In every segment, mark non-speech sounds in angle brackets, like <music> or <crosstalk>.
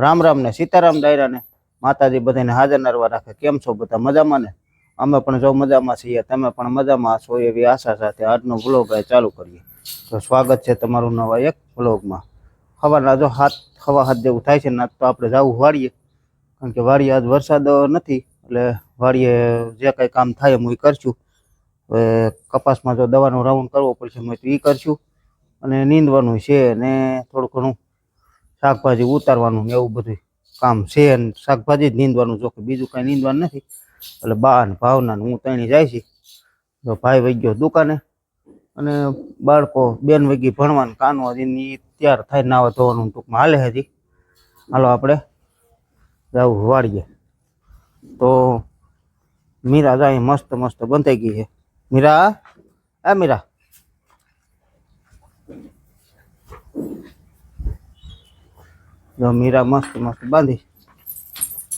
રામ રામ ને સીતારામ દાયરાને માતાજી બધાને હાજર નરવા રાખે. કેમ છો બધા? મજામાં ને? અમે પણ જો મજામાં છીએ, તમે પણ મજામાં છો એવી આશા સાથે આજનો વ્લોગ ચાલુ કરીએ. તો સ્વાગત છે તમારું નવા એક વ્લોગમાં સવારના જો હાથ, હવા હાથ જેવું થાય છે ને તો આપણે જવું વાળીએ કારણ કે વાડીએ આજ વરસાદ નથી, એટલે વાડીએ જે કાંઈ કામ થાય હું એ કરશું. કપાસમાં જો દવાનો રાઉન્ડ કરવો પડશે તો એ કરશું. અને નીંદવાનું છે ને થોડું ઘણું. શાકભાજી ઉતારવાનું ને એવું બધું કામ છે અને શાકભાજી જ નીંદવાનું, જો બીજું કાંઈ નીંદવાનું નથી. એટલે બા ને ભાવના હું ત્રણી જાય છે. તો ભાઈ વહી ગયો દુકાને અને બાળકો બેન વગી ભણવાનું કાનો હજી તૈયાર થાય નાવા ધોવાનું ટૂંકમાં હાલે હજી. હાલો આપણે જવું વાળીએ તો મીરા જાય મસ્ત મસ્ત બંધાઈ ગઈ છે. મીરા, આ મીરા. જો મીરા મસ્ત મસ્ત બાંધી.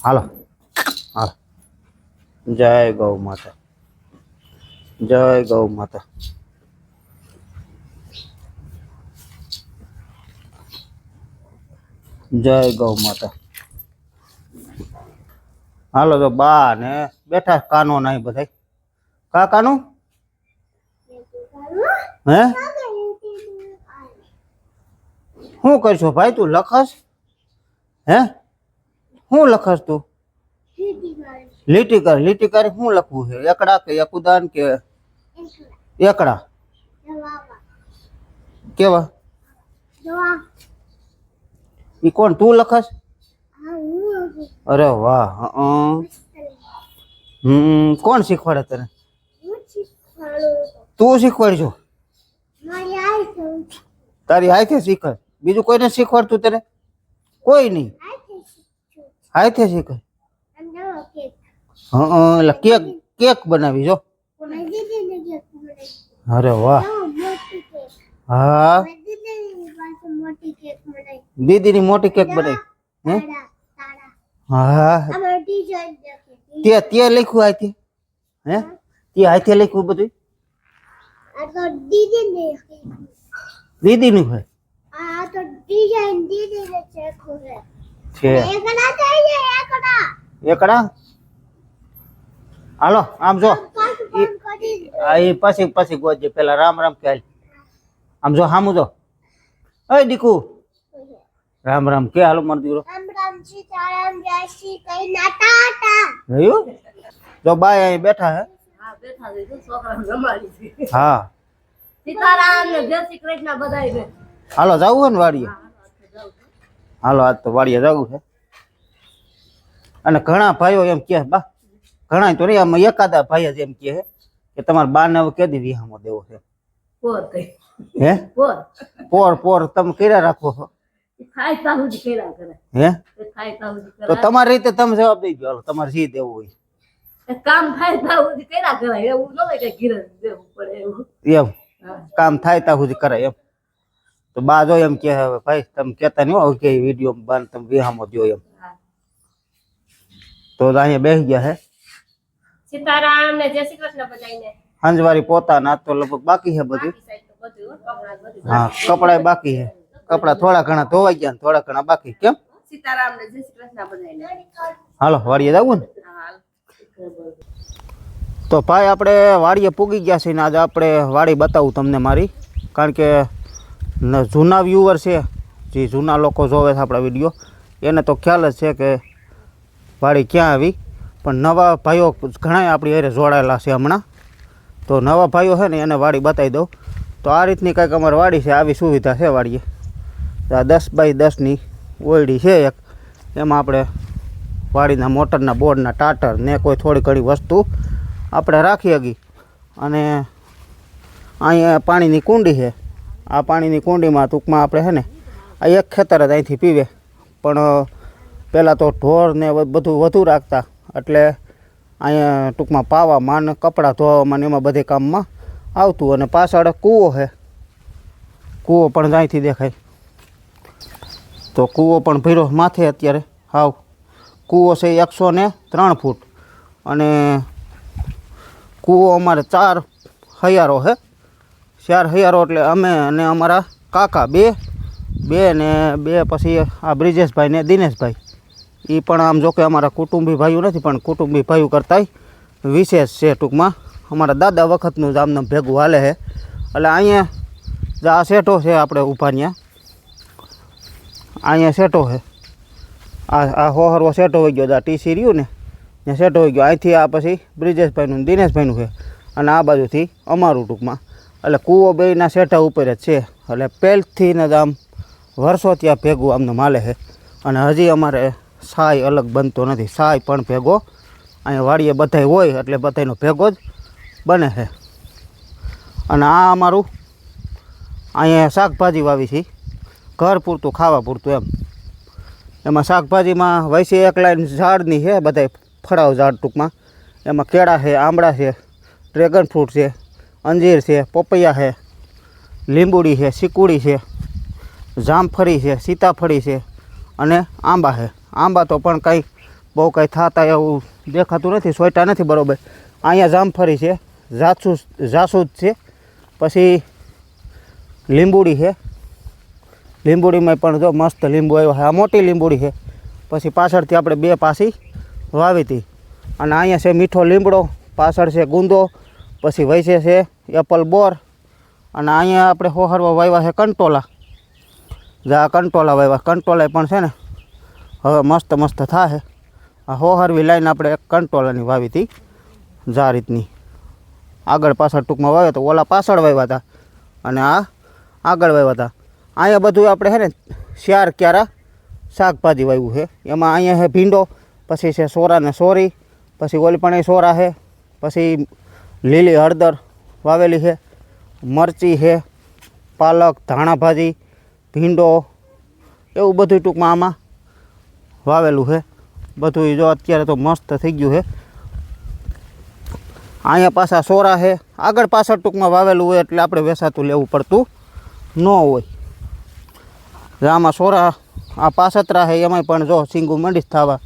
હાલો. હાલો. જય ગૌ માતા. જય ગૌ માતા. જય ગૌ માતા. હાલો તો બા ને બેઠા કાનો નહીં બધા કા કાનું? હે? શું કરશો ભાઈ તું લખસ? હે શું લખસ તું લીટી કર લીટી કરી શું લખવું છે એકડા કે યકુદાન કે એકડા કેવા ઈ કોણ તું લખસ અરે વાહ હં. હમ કોણ શીખવાડે તને તું શીખવાડજો તારી હાથે શીખે બીજું કોઈને શીખવાડતું તને કોઈ નહીં. હાથે શીખે. હં એટલે કેક કેક બનાવી જો. અરે વાહ. હા. દીદીની મોટી કેક બનાવી. હે? હા. તે તે લખ્યું હાથે. હે? તે હાથે લખ્યું બધું દીદીનું હોય. છે એકડા હાલો આમ જો આ એ પછી પછી ગોજે પેલા રામ રામ કે હાલ. આમ જો હામું જો અય દીકુ રામ રામ કે હાલો મારો દીકરો જોયું જો બાય અહીં બેઠા હે હા, બેઠા છે, જો છોકરાને રમાડી છે. હા સીતારામ ને જય શ્રી કૃષ્ણ બધાયને. હાલો જવું હોય ને વાડીએ? હાલો આજ તો વાડીએ જવું છે. અને ઘણા ભાઈઓ એમ કહે બા ઘણા તો નહીં આમાં એકાદા ભાઈ જ એમ કહે કે તમારા બાને હવે કેદી વિહામો દેવો છે. હે? પોર. પોર તમે કર્યા રાખો છો. હે? તો તમારી રીતે તમે જવાબ દઈ દો તમારે જે દેવું હોય. કામ થાય ત્યાં સુધી કર્યા કરાય. એવું ન હોય કે ઘીરે દેવું પડે એવું. એમ કામ થાય ત્યાં સુધી કરાય એમ. તો બા જો એમ કે હવે ભાઈ તમે કહેતા નહીં હો કે વીડિયો બાન તમે વિહામો દો એમ હા. તો અહીંયા બેસી ગયા હે સીતારામ ને જય શ્રી કૃષ્ણ બધાયને. હાંજવારી પોતાના આજ તો લગભગ બાકી છે બધું બાકી સાઈડ તો બધું હો, કપડાં બધું. હા કપડા બાકી છે કપડા થોડા ઘણા ધોવાઈ ગયા ને થોડા ઘણા બાકી કેમ સીતારામ ને જય શ્રી કૃષ્ણ બધાયને. હાલો વાડીએ જવું ને હા, હાલ. તો ભાઈ આપણે વાડીએ પૂગી ગયા છે ને આજે આપણે વાડી બતાવું તમને મારી કારણ કે ન- જૂના વ્યૂવર છે. જે જૂના લોકો જોવે છે આપણા વીડિયો એને તો ખ્યાલ જ છે કે વાડી ક્યાં આવી. પણ નવા ભાઈઓ ઘણા આપણી અરે જોડાયેલા છે હમણાં. તો નવા ભાઈઓ છે ને એને વાડી બતાવી દઉં. તો આ રીતની કંઈક અમારી વાડી છે, આવી સુવિધા છે વાડીએ. આ દસ બાય દસની ઓયડી છે એક. એમાં આપણે વાડીના મોટરના બોર્ડના ટાટર ને કોઈ થોડી ઘણી વસ્તુ આપણે રાખી હગી. અને અહીંયા પાણીની કુંડી છે. આ પાણીની કુંડીમાં ટૂંકમાં આપણે છે ને, આ એક ખેતર જ અહીંથી પીવે. પણ પહેલાં તો ઢોર ને બધું વધુ રાખતા. એટલે અહીંયા ટૂંકમાં પાવામાં ને કપડાં ધોવામાં ને એમાં બધે કામમાં આવતું અને પાછળ કૂવો છે. કૂવો પણ અહીંથી દેખાય. તો કૂવો પણ ભીરો માથે અત્યારે. હાવ. કૂવો છે એકસો ને ત્રણ ફૂટ. અને કૂવો અમારે ચાર હૈયારો છે. ચાર હૈયારો એટલે અમે અને અમારા કાકા બે બે ને બે પછી આ બ્રિજેશભાઈ ને દિનેશભાઈ. એ પણ આમ જો કે અમારા કુટુંબી ભાઈઓ નથી, પણ કુટુંબી ભાઈઓ કરતાંય વિશેષ છે ટૂંકમાં. અમારા દાદા વખતનું જ આમને ભેગું હાલે છે. એટલે અહીંયા જે આ સેટો છે આપણે ઊભા ત્યાં અહીંયા સેટો છે. આ આ હોહરવો સેટો હોઈ ગયો, આ ટીસી રહ્યું ને, ત્યાં સેટો હોઈ ગયો. અહીંથી આ પછી બ્રિજેશભાઈનું દિનેશભાઈનું છે. અને આ બાજુથી અમારું ટૂંકમાં. એટલે કૂવો બેયના શેઠા ઉપર જ છે. એટલે પહેલથી ને જ આમ વર્ષો ત્યાં ભેગું આમને માલે છે. અને હજી અમારે સાય અલગ બનતો નથી. સાય પણ ભેગો. અહીંયા વાડીએ બધાય હોય એટલે બધાયનો ભેગો જ બને છે. અને આ અમારું અહીંયા શાકભાજી વાવી છે. ઘર પૂરતું, ખાવા પૂરતું એમ. એમાં શાકભાજીમાં વૈસી એક લાઈન ઝાડની છે, બધાય ફળાવ ઝાડ ટૂંકમાં. એમાં કેળા છે આંબળા છે, ડ્રેગન ફ્રૂટ છે અંજીર છે, પપૈયા છે, લીંબુડી છે સિકુડી છે, જામફળી છે, સીતાફળી છે અને આંબા છે. આંબા તો પણ કંઈ બહુ કંઈ થતા એવું દેખાતું નથી, સોયટા નથી બરોબર. અહીંયા જામફળી છે જાસૂસ જાસૂદ છે, પછી લીંબુડી છે. લીંબુડીમાં પણ જો મસ્ત લીંબુ આવ્યો છે. આ મોટી લીંબુડી છે. પછી પાછળથી આપણે બે પાસી વાવી હતી. અને અહીંયા છે મીઠો લીમડો, પાછળ છે ગુંદો પછી વૈસે છે એપલ બોર અને અહીંયા આપણે હોહરવા વાવ્યા છે કંટોલા. જે કંટોલા વાવ્યા કંટોલા પણ છે ને હવે મસ્ત મસ્ત થશે આ હોહરવી લાઈન આપણે કંટોલાની વાવી હતી જા રીતની આગળ પાછળ ટૂંકમાં વાવ્યા તો ઓલા પાછળ વાવ્યા હતા. અને આ આગળ વાવ્યા હતા. અહીંયા બધું આપણે છે ને ચાર ક્યારા શાકભાજી વાવ્યું છે. એમાં અહીંયા છે ભીંડો, પછી છે સોરા ને સોરી, પછી ઓલી પણ એ સોરા છે, પછી લીલી હળદર વાવેલી છે, મરચી છે, પાલક, ધાણા ભાજી, ભીંડો, એવું બધું ટૂંકમાં આમાં વાવેલું છે. બધું જો અત્યારે તો મસ્ત થઈ ગયું છે. અહીંયા પાછા સોરા છે. આગળ પાછળ ટૂંકમાં વાવેલું હોય એટલે આપણે વેસાતું લેવું પડતું ન હોય. આમાં સોરા, આ પાસતરા છે, એમાંય પણ જો સિંગુ મંડીશ થવા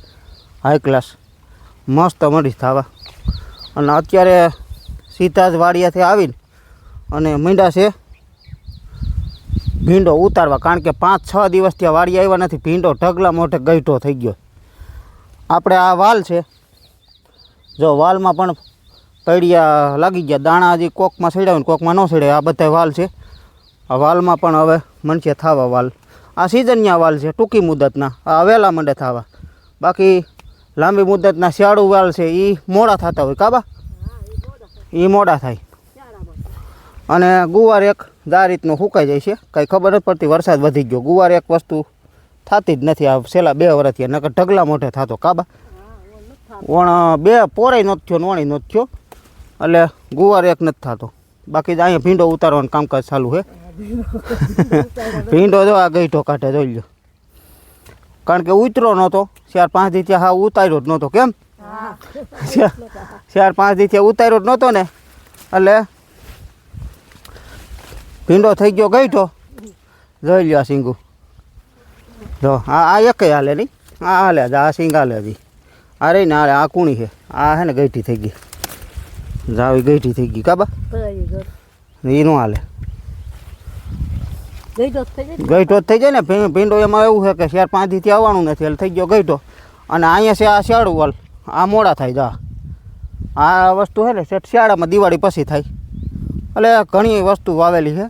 હાઈ ક્લાસ મસ્ત મંડીશ થવા. અને અત્યારે સીધા જ વાડિયાથી આવીને અને મીંડા છે ભીંડો ઉતારવા. કારણ કે પાંચ છ દિવસથી આ વાડી આવ્યા નથી. ભીંડો ઢગલા મોઢે ગઈઢો થઈ ગયો. આપણે આ વાલ છે. જો વાલમાં પણ પૈડિયા લાગી ગયા. દાણા હજી કોકમાં સડ્યા ને કોકમાં ન સડે આ બધા વાલ છે. આ વાલમાં પણ હવે મનશે થાવા વાલ. આ સિઝનના વાલ છે, ટૂંકી મુદતના. આ વહેલા મંડે થાવા. બાકી લાંબી મુદતના શિયાળુ વાલ છે. એ મોડા થતા હોય. કાબા એ મોડા થાય. અને ગુવાર એક આ રીતનું સુકાઈ જાય છે. કંઈ ખબર નથી પડતી વરસાદ વધી ગયો. ગુવાર એક વસ્તુ થતી જ નથી. આ છેલ્લા બે વર્ષથી નકર ઢગલા મોઢે થતો કાબા વણ બે પોરાય નહોતો થયો ને વણી નહોતો થયો. એટલે ગુવાર એક નથી થતો. બાકી જ અહીંયા ભીંડો ઉતારવાનું કામકાજ ચાલુ છે <laughs> ભીંડો જો આ ગઈઠો કાઢે જોઈ લો કારણ કે ઉતરો નહોતો. ચાર પાંચ દી ત્યાં હા ઉતાર્યો જ નહોતો. કેમ? ચાર- પાંચ દી ઉતાર્યો જ નહોતો ને. એટલે ભીંડો થઈ ગયો ગઈઠો. જોઈ લ્યો આ સિંગુ. જો આ આ એકે હાલે નહીં. આ હાલે જ, આ સિંગ હાલે હજી. આ રહી ને હાલે આ કુણી છે. આ હે ને ગઈઠી થઈ ગઈ. જાવી ગઈઠી થઈ ગઈ કાબા એ નો હાલે. ગઈઠો જ થઈ જાય ને? ભીંડો એમાં એવું છે કે ચાર પાંચ દીથી આવવાનું નથી એટલે થઈ ગયો ગઈઠો. અને અહીંયા છે આ શિયાળું વાલ આ મોડા થાય, જા. આ વસ્તુ છે ને, શેઠ શિયાળામાં દિવાળી પછી થાય. એટલે ઘણી વસ્તુ વાવેલી છે.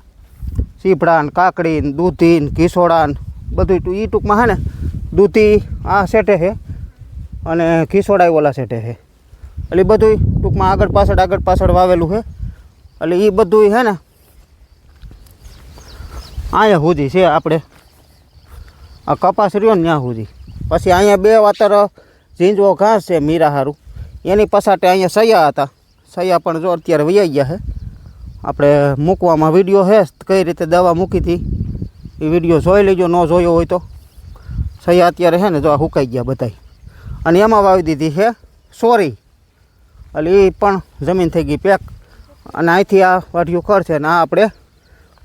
સીપડા ને કાકડી ને દૂધી ને ઘીસોડા ઈ ટૂંકમાં છે ને, દૂધી આ સેટે છે અને ઘીસોડા ઓલા સેટે છે. એટલે બધું ટૂંકમાં આગળ પાછળ આગળ પાછળ વાવેલું છે. એટલે એ બધું છે ને, અહીંયા સુધી છે આપણે. આ કપાસ રહ્યો ને ત્યાં સુધી પછી અહીંયા બે વાતર ઝીંજવો ઘાસ છે, મીરા હારું. એની પસાટે અહીંયા સૈયા હતા. સૈયા પણ જો અત્યારે વૈયા ગયા છે. આપણે મૂકવામાં વીડિયો છે, કઈ રીતે દવા મૂકી હતી. એ વીડિયો જોઈ લેજો, ન જોયો હોય તો. સૈયા અત્યારે છે ને જો સુકાઈ ગયા બધાય. અને એમાં વાવી દીધી છે સોરી. એટલે એ પણ જમીન થઈ ગઈ પેક. અને અહીંથી આ વાઢિયું ખર છે ને આ આપણે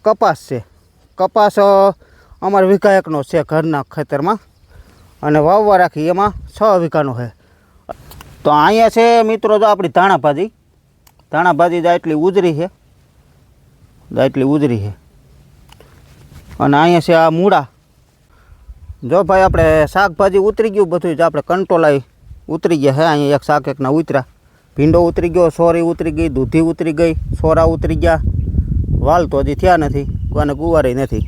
કપાસ છે. કપાસ અમારા વીઘા છે ઘરના ખેતરમાં. અને વાવવા રાખી, એમાં છ વીઘાનો છે. તો અહીંયા છે મિત્રો, જો આપણી ધાણાભાજી. ધાણાભાજી દા એટલી ઉજરી છે. દા એટલી ઉજરી છે. અને અહીંયા છે આ મૂળા. જો ભાઈ આપણે શાકભાજી ઉતરી ગયું, બધું જ આપણે કંટોલાઈ ઉતરી ગયા હે અહીંયા એક શાક એકના ઉતર્યા. ભીંડો ઉતરી ગયો, સોરી ઉતરી ગઈ, દૂધી ઉતરી ગઈ, સોરા ઉતરી ગયા. વાલ તો હજી થયા નથી, અને ગુવારી નથી.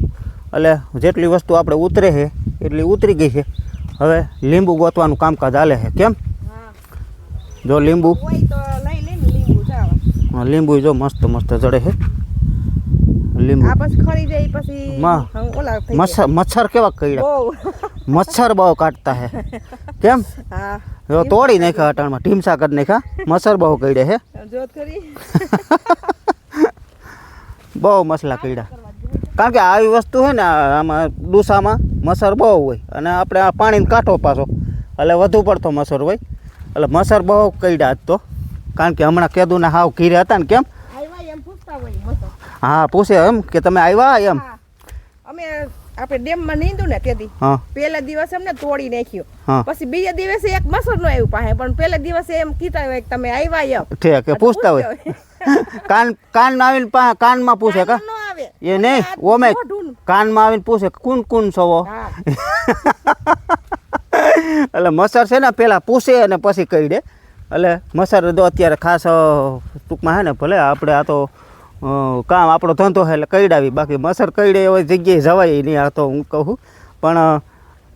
એટલે જેટલી વસ્તુ આપણે ઉતરે છે, એટલી ઉતરી ગઈ છે. હવે લીંબુ ગોતવાનું કામકાજ હાલે છે. કેમ? જો લીંબુ. લીંબુ હા, લીંબુ જો મસ્ત મસ્ત ચડે છે. લીંબુ. મચ્છર કેવા. કઈડા મચ્છર બહુ કાટતા હે કેમ? જો તોડી નાખ્યા અટાણમાં ઢીમસા કરી નાખ્યા. મચ્છર બહુ કઈડે હે બહુ મસલા કઈડા કારણ કે આવી વસ્તુ હોય ને આમાં ડૂસામાં મસર બહુ હોય અને આપણે આ પાણીનો કાંઠો પાછો. એટલે વધુ પડતો મસર હોય. એટલે મસર બહુ કઈડા તો. કારણ કે હમણાં કેદુના હાવ ઘીરે હતા ને કેમ? પૂછતા હા પૂછે એમ કે તમે આવ્યા એમ? અમે આપણે ડેમમાં નીંદું ને તેથી પહેલા દિવસે અમને તોડી નાખ્યો. પછી બીજા દિવસે એક મસર નો આવ્યું પાસે પણ પહેલા દિવસે એમ કીધા હોય કે તમે આવ્યા એમ. ઠીક કે પૂછતા હોય. <laughs> કાન કાન આવીને કાનમાં પૂછે કા? એ નહીં ઓમે. કાનમાં આવીને પૂછે કુન કુન સવો એટલે મસર છે ને પહેલાં પૂછે અને પછી કહી દે. એટલે મસર તો અત્યારે ખાસ ટૂંકમાં હે ને ભલે આપણે આ તો કામ આપણો ધંધો છે એટલે કઈડાવી બાકી મસર કઈડે એવી જગ્યાએ જવાય નહીં આ તો હું કહું પણ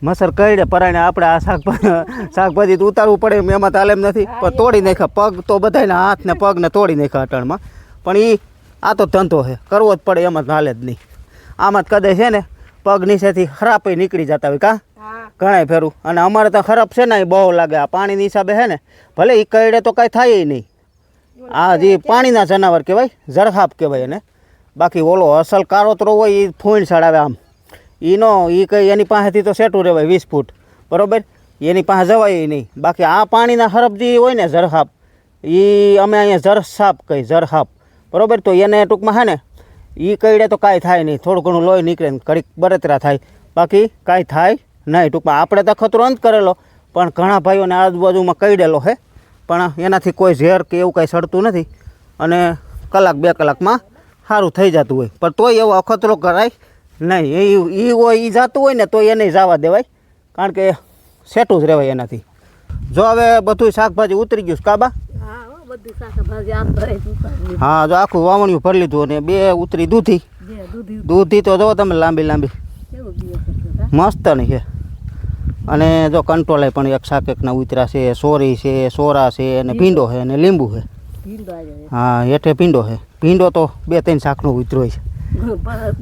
મસર કઈડે પરાણે આપણે આ શાકભાજી શાકભાજી તો ઉતારવું પડે એમ એમાં તાલેમ નથી. પણ તોડી નાખ્યા. પગ તો બધાને હાથ ને પગ તોડી નાખ્યા અટણમાં. પણ એ આ તો ધંધો છે કરવો જ પડે એમાં હાલે જ નહીં. આમાં જ કદાચ છે ને પગ નીચેથી ખરાબ નીકળી જતા હોય કાં? ઘણાય ફેરું. અને અમારે તો ખરાબ છે ને બહુ લાગે. આ પાણીની હિસાબે છે ને ભલે એ કરડે તો કાંઈ થાય નહીં. આ જે પાણીના જનાવર કહેવાય જરખાપ કહેવાય એને. બાકી ઓલો અસલ કારોતરો હોય એ ફૂણ ચડાવે આમ. એનો એ કંઈ એની પાસેથી તો સેટું રહેવાય વીસ ફૂટ. બરોબર? એની પાસે જવાય નહીં. બાકી આ પાણીના હરફ જે હોય ને જરખાપ એ અમે અહીંયા જરસાપ કહી જરખાપ બરોબર? તો એને ટૂંકમાં છે ને એ કઈડે તો કાંઈ થાય નહીં. થોડું ઘણું લોહી નીકળે ને ઘડીક બળતરા થાય. બાકી કાંઈ થાય નહીં ટૂંકમાં. આપણે તો ખતરો અંત કરેલો, પણ ઘણા ભાઈઓને આજુબાજુમાં કઈડેલો છે પણ એનાથી કોઈ ઝેર કે એવું કાંઈ સડતું નથી અને કલાક બે કલાકમાં સારું થઈ જતું હોય. પણ તોય એવો અખતરો કરાય નહીં. એ એ હોય એ જાતું હોય ને તો એને જવા દેવાય. કારણ કે સેટું જ રહેવાય એનાથી. જો હવે બધું શાકભાજી ઉતરી ગયું કાબા? હા જો આખું વાવણિયું ભરી લીધું અને બે ઉતરી દૂધી. દૂધી. તો જો તમે લાંબી લાંબી? મસ્ત નહીં છે. અને જો કંટ્રોલે પણ એક શાક એકના ઉતરા છે સોરી છે સોરા છે અને ભીંડો. છે અને લીંબુ છે. હા હેઠે ભીંડો છે. ભીંડો તો બે ત્રણ શાકનો ઉતરો છે.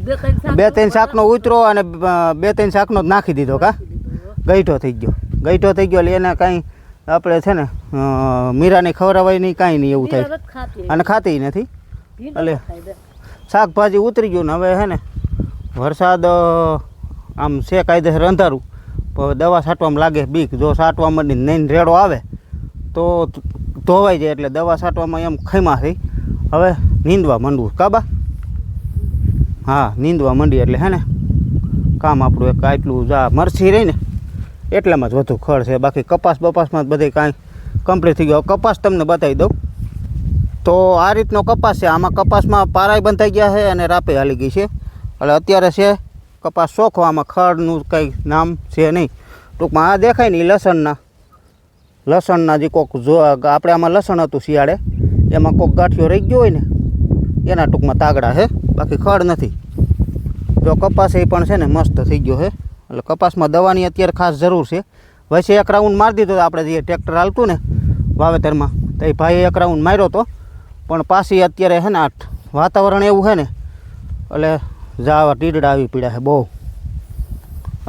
બે ત્રણ શાક બે ત્રણ શાકનો ઉતરો અને બે ત્રણ શાકનો જ નાખી દીધો કા? ગઈઠો થઈ ગયો. ગઈઠો થઈ ગયો એટલે એને કાંઈ આપણે છે ને મીરાને ખવડાવાય નહીં કાંઈ નહીં એવું થાય. અને ખાતી નથી. એટલે. શાકભાજી ઉતરી ગયું ને હવે હે ને વરસાદ આમ છે કાયદેસર અંધારું પણ દવા છાંટવામાં લાગે બીક. જો છાંટવા માંડી નહીં રેડો આવે તો ધોવાઈ જાય એટલે દવા છાંટવામાં એમ ખૈમા થઈ હવે નીંદવા માંડવું. કાબા હા નીંદવા માંડી એટલે હે ને કામ આપણું એક આટલું જા મરસી રહી ને એટલામાં જ વધુ ખડ છે. બાકી કપાસ બપાસમાં જ બધે કાંઈ કમ્પ્લીટ થઈ ગયો. કપાસ તમને બતાવી દઉં. તો આ રીતનો કપાસ છે. આમાં કપાસમાં પારાય બંધાઈ ગયા છે અને રાપે હાલી ગઈ છે. એટલે અત્યારે છે કપાસ શોખો આમાં ખડનું કંઈ નામ છે નહીં. ટૂંકમાં આ દેખાય ને લસણના. લસણના જે કોક જો આપણે આમાં લસણ હતું શિયાળે, એમાં કોક ગાંઠિયો રહી ગયો હોય ને, એના ટૂંકમાં તાગડા છે. બાકી ખડ નથી. જો કપાસ એ પણ છે ને મસ્ત થઈ ગયો છે. એટલે કપાસમાં દવાની અત્યારે ખાસ જરૂર છે. વચ્ચે એક રાઉન્ડ મારી દીધો આપણે જે ટ્રેક્ટર હાલતું ને વાવેતરમાં, તો એ ભાઈએ એક રાઉન્ડ માર્યો હતો પણ પાછી અત્યારે હે ને વાતાવરણ એવું છે ને, એટલે જાવા ટીડડા આવી પીડ્યા છે બહુ.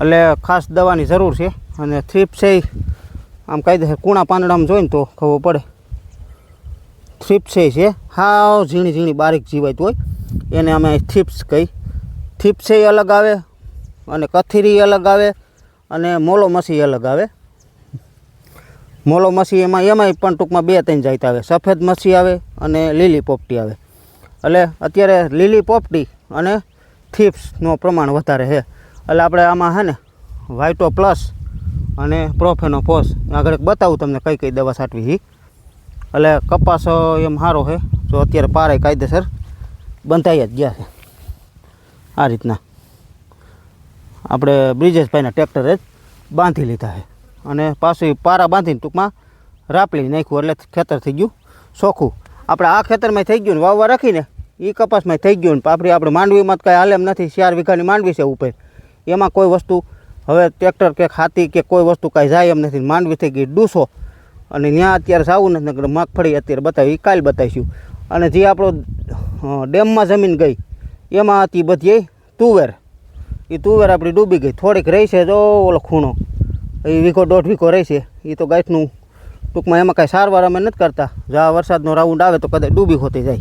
એટલે ખાસ દવાની જરૂર છે. અને થ્રીપ છે આમ કહી દે કૂણા પાંદડામાં જોઈને તો ખબર પડે. થ્રીપ્સ છે હાવ ઝીણી ઝીણી બારીક જીવાય હોય એને અમે થીપ્સ કહી. થીપ્સ અલગ આવે અને કથીરી અલગ આવે અને મોલો મસી અલગ આવે. મોલો મસી એમાં, એમાંય પણ ટૂંકમાં બે ત્રણ જાત આવે. સફેદ મસી આવે અને લીલી પોપટી આવે. એટલે અત્યારે લીલી પોપટી અને થીપ્સનું પ્રમાણ વધારે છે. એટલે આપણે આમાં છે ને વાઇટો પ્લસ અને પ્રોફેનો ફોસ આગળ બતાવું તમને કઈ કઈ દવા છાંટવી એટલે કપાસ એમ સારો છે. જો અત્યારે પારે કાયદેસર બંધાઈ જ ગયા છે. આ રીતના. આપણે બ્રિજેશભાઈના ટ્રેક્ટરે જ બાંધી લીધા છે. અને પાછું પારા બાંધીને ટૂંકમાં રાપલી નાખ્યું એટલે ખેતર થઈ ગયું ચોખ્ખું. આપણે આ ખેતરમાં થઈ ગયું ને વાવવા રાખીને એ કપાસમાં થઈ ગયું ને પાપડી આપણે માંડવીમાં જ કાંઈ હાલ એમ નથી. ચાર વીઘાની માંડવી છે ઉપર. એમાં કોઈ વસ્તુ હવે ટ્રેક્ટર કે ખાતી કે કોઈ વસ્તુ કાંઈ જાય એમ નથી માંડવી થઈ ગઈ ડૂસો. અને ત્યાં અત્યારે સાવું નથી મગફળી અત્યારે બતાવી એ કાલ બતાવીશું. અને જે આપણો ડેમમાં જમીન ગઈ, એમાં હતી બધી તુવેર. એ તુવેર આપણી ડૂબી ગઈ. થોડીક રહી છે જો ઓલો ખૂણો. એ વીઘો દોઢ વીઘો રહી છે. એ તો ગાંઠનું ટૂંકમાં એમાં કાંઈ સારવાર અમે નથી કરતા. જો આ વરસાદનો રાઉન્ડ આવે તો કદાચ ડૂબી હોતી જાય.